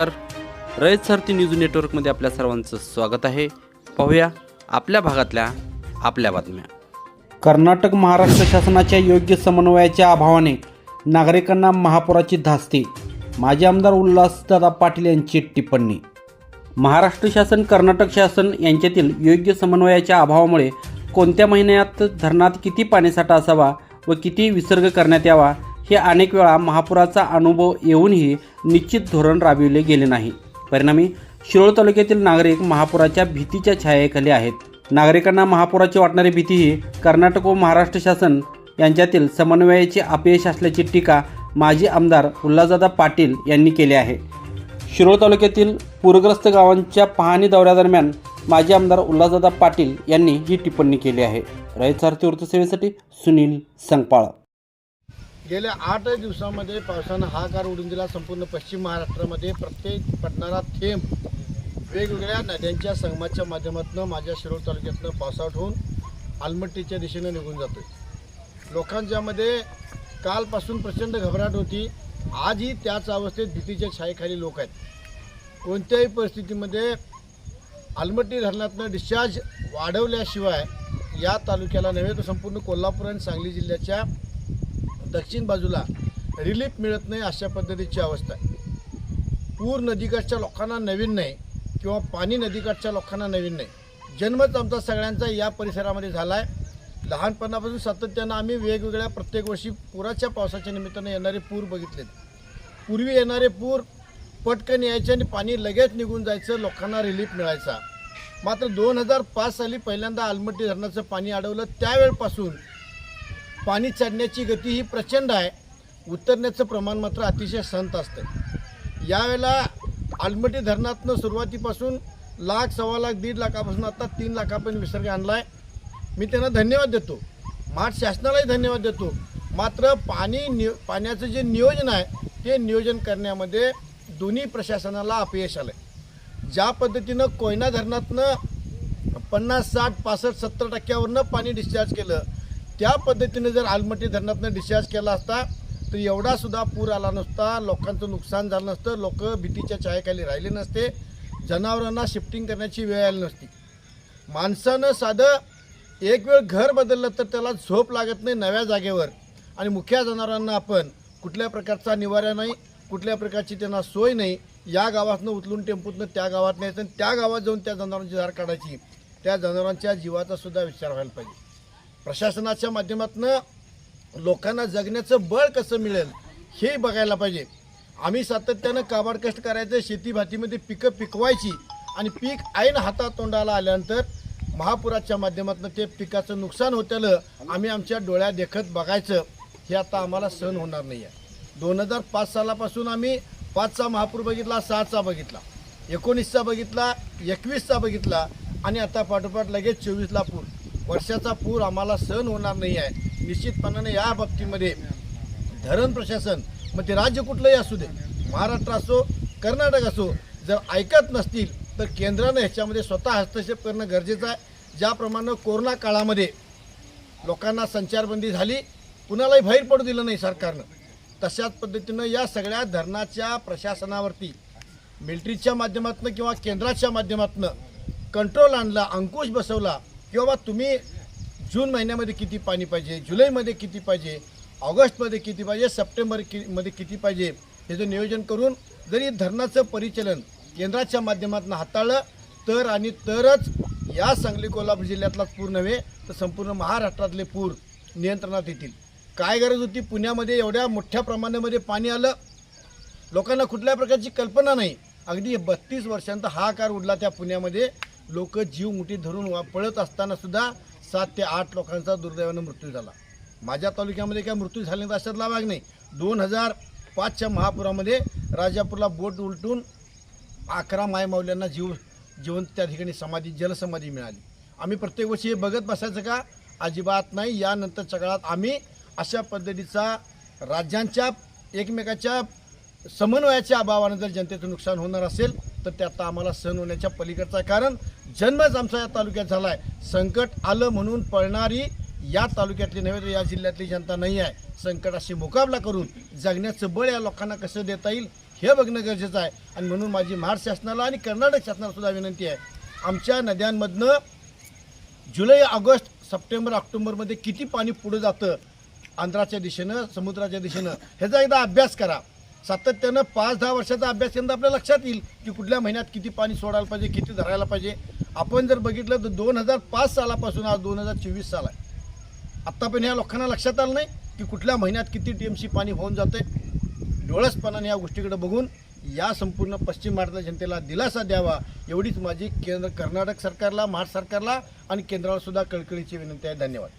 तर रयत सारथी न्यूज नेटवर्कमध्ये आपल्या सर्वांचं स्वागत आहे. पाहूया आपल्या भागातल्या आपल्या बातम्या. कर्नाटक महाराष्ट्र शासनाच्या योग्य समन्वयाच्या अभावाने नागरिकांना महापुराची धास्ती. माजी आमदार उल्हासदादा पाटील यांची टिप्पणी. महाराष्ट्र शासन कर्नाटक शासन यांच्यातील योग्य समन्वयाच्या अभावामुळे कोणत्या महिन्यात धरणात किती पाणीसाठा असावा व किती विसर्ग करण्यात यावा हे अनेक वेळा महापुराचा अनुभव येऊनही निश्चित धोरण राबविले गेले नाही. परिणामी शिरोळ तालुक्यातील नागरिक महापुराच्या भीतीच्या छायेखाली आहेत. नागरिकांना महापुराची वाटणारी भीती ही कर्नाटक व महाराष्ट्र शासन यांच्यातील समन्वयाचे अपयश असल्याची टीका माजी आमदार उल्हासदादा पाटील यांनी केली आहे. शिरोळ तालुक्यातील पूरग्रस्त गावांच्या पाहणी दौऱ्यादरम्यान माजी आमदार उल्हासदादा पाटील यांनी ही टिप्पणी केली आहे. रयत सारथी वृत्तसेवेसाठी सुनील संगपाळ. गेल्या आठ दिवसामध्ये पावसानं हाकार उडून दिला. संपूर्ण पश्चिम महाराष्ट्रामध्ये प्रत्येक पडणारा थेंब वेगवेगळ्या नद्यांच्या संगमाच्या माध्यमातून माझ्या शिरोळ तालुक्यातनं पावसाट होऊन आलमट्टीच्या दिशेनं निघून जातोय. लोकांच्यामध्ये कालपासून प्रचंड घबराट होती. आजही त्याच अवस्थेत भीतीच्या छायेखाली लोक आहेत. कोणत्याही परिस्थितीमध्ये आलमट्टी धरणातनं डिस्चार्ज वाढवल्याशिवाय या तालुक्याला नव्हे तर संपूर्ण कोल्हापूर आणि सांगली जिल्ह्याच्या दक्षिण बाजूला रिलीफ मिळत नाही अशा पद्धतीची अवस्था आहे. पूर नदीकाठच्या लोकांना नवीन नाही किंवा पाणी नदीकाठच्या लोकांना नवीन नाही. जन्मच आमचा सगळ्यांचा या परिसरामध्ये झाला आहे लहानपणापासून सातत्यानं आम्ही वेगवेगळ्या प्रत्येक वर्षी पुराच्या पावसाच्या निमित्तानं येणारे पूर बघितलेत. पूर्वी येणारे पूर पटकन यायचे आणि पाणी लगेच निघून जायचं लोकांना रिलीफ मिळायचा. मात्र दोन हजार पाच साली पहिल्यांदा आलमट्टी धरणाचं पाणी अडवलं. त्यावेळपासून पाणी चढण्याची गती ही प्रचंड आहे. उतरण्याचं प्रमाण मात्र अतिशय संत असतं. यावेळेला आलमटी धरणातनं सुरुवातीपासून लाख सव्वा लाख दीड लाखापासून आता तीन लाखापर्यंत विसर्ग आणला आहे मी त्यांना धन्यवाद देतो. माठ शासनालाही धन्यवाद देतो. मात्र पाणी नियो पाण्याचं जे नियोजन आहे ते नियोजन करण्यामध्ये दोन्ही प्रशासनाला अपयश आलं आहे ज्या पद्धतीनं कोयना धरणातनं पन्नास साठ पासष्ट सत्तर टक्क्यावरनं पाणी डिस्चार्ज केलं त्या पद्धतीने जर आलमटी धरणातनं डिस्चार्ज केला असता तर एवढासुद्धा पूर आला नसता लोकांचं नुकसान झालं नसतं लोक भीतीच्या छायेखाली राहिले नसते जनावरांना शिफ्टिंग करण्याची वेळ आली नसती. माणसानं साधं एक वेळ घर बदललं तर त्याला झोप लागत नाही नव्या जागेवर. आणि मुख्या जनावरांना आपण कुठल्या प्रकारचा निवारा नाही कुठल्या प्रकारची त्यांना सोय नाही या गावातनं उचलून टेम्पूतनं त्या गावात न्यायचं आणि त्या गावात जाऊन त्या जनावरांची धार काढायची. त्या जनावरांच्या जीवाचासुद्धा विचार व्हायला पाहिजे. प्रशासनाच्या माध्यमातून लोकांना जगण्याचं बळ कसं मिळेल हे बघायला पाहिजे. आम्ही सातत्यानं काबाड कष्ट करायचं शेती भातीमध्ये पिकं पिकवायची आणि पीक ऐन हातात तोंडाला आल्यानंतर महापुराच्या माध्यमातून ते पिकाचं नुकसान होत्यालं आम्ही आमच्या डोळ्या देखत बघायचं हे आता आम्हाला सहन होणार नाही आहे दोन हजार पाच सालापासून आम्ही पाचचा महापूर बघितला सहाचा बघितला एकोणीसचा बघितला एकवीसचा बघितला आणि आता पाठोपाठ लगेच चोवीसला पूर. वर्षाचा पूर आम्हाला सहन होणार नाही आहे. निश्चितपणाने या बाबतीमध्ये धरण प्रशासन मग ते राज्य कुठलंही असू दे महाराष्ट्र असो कर्नाटक असो जर ऐकत नसतील तर केंद्रानं ह्याच्यामध्ये स्वतः हस्तक्षेप करणं गरजेचं आहे. ज्याप्रमाणे कोरोना काळामध्ये लोकांना संचारबंदी झाली कुणालाही बाहेर पडू दिलं नाही सरकारनं. तशाच पद्धतीनं या सगळ्या धरणाच्या प्रशासनावरती मिलिटरीच्या माध्यमातून किंवा केंद्राच्या माध्यमातून कंट्रोल आणला अंकुश बसवला की बाबा तुम्ही जून महिन्यामध्ये किती पाणी पाहिजे जुलैमध्ये किती पाहिजे ऑगस्टमध्ये किती पाहिजे सप्टेंबर कि मध्ये किती पाहिजे ह्याचं नियोजन करून जरी धरणाचं परिचालन केंद्राच्या माध्यमातून हाताळलं तर आणि तरच या सांगली कोल्हापूर जिल्ह्यातलाच पूर नव्हे तर संपूर्ण महाराष्ट्रातले पूर नियंत्रणात येतील. काय गरज होती? पुण्यामध्ये एवढ्या मोठ्या प्रमाणामध्ये पाणी आलं. लोकांना कुठल्या प्रकारची कल्पना नाही. अगदी बत्तीस वर्षांचा हाकार उडला त्या पुण्यामध्ये. लोक जीव मुठी धरून वा- पळत असताना सुद्धा सात ते आठ लोकांचा दुर्दैवानं मृत्यू झाला. माझ्या तालुक्यामध्ये काय मृत्यू झाल्याचा अशातला भाग नाही. दोन हजार पाचच्या महापुरामध्ये राजापूरला बोट उलटून अकरा मायमाऊल्यांना जीव जिवंत त्या ठिकाणी समाधी जलसमाधी मिळाली. आम्ही प्रत्येक वर्षी हे बघत बसायचं का? अजिबात नाही. यानंतरच्या काळात आम्ही अशा पद्धतीचा राज्यांच्या एकमेकाच्या समन्वयाच्या अभावानं जर जनतेचं नुकसान होणार असेल तर ते आता आम्हाला सहन होण्याच्या पलीकडचं आहे. कारण जन्मच आमचा या तालुक्यात झाला आहे संकट आलं म्हणून पळणारी या तालुक्यातली नव्हे तर या जिल्ह्यातली जनता नाही आहे. संकटाशी मुकाबला करून जगण्याचं बळ या लोकांना कसं देता येईल हे बघणं गरजेचं आहे. आणि म्हणून माझी महाराष्ट्र शासनाला आणि कर्नाटक शासनाला सुद्धा विनंती आहे. आमच्या नद्यांमधनं जुलै ऑगस्ट सप्टेंबर ऑक्टोबरमध्ये किती पाणी पुढं जातं आंध्राच्या दिशेनं समुद्राच्या दिशेनं ह्याचा एकदा अभ्यास करा. सातत्यानं पाच दहा वर्षाचा अभ्यास केल्यानंतर आपल्या लक्षात येईल की कुठल्या महिन्यात किती पाणी सोडायला पाहिजे किती धरायला पाहिजे. आपण जर बघितलं तर दोन हजार पाच सालापासून आज दोन हजार चोवीस साल आहे. आत्तापर्यंत ह्या लोकांना लक्षात आलं नाही की कुठल्या महिन्यात किती टी एम सी पाणी होऊन जाते डोळसपणाने या गोष्टीकडे बघून या संपूर्ण पश्चिम महाराष्ट्र जनतेला दिलासा द्यावा एवढीच माझी केंद्र कर्नाटक सरकारला महाराष्ट्र सरकारला आणि केंद्राला सुद्धा कळकळीची विनंती आहे. धन्यवाद.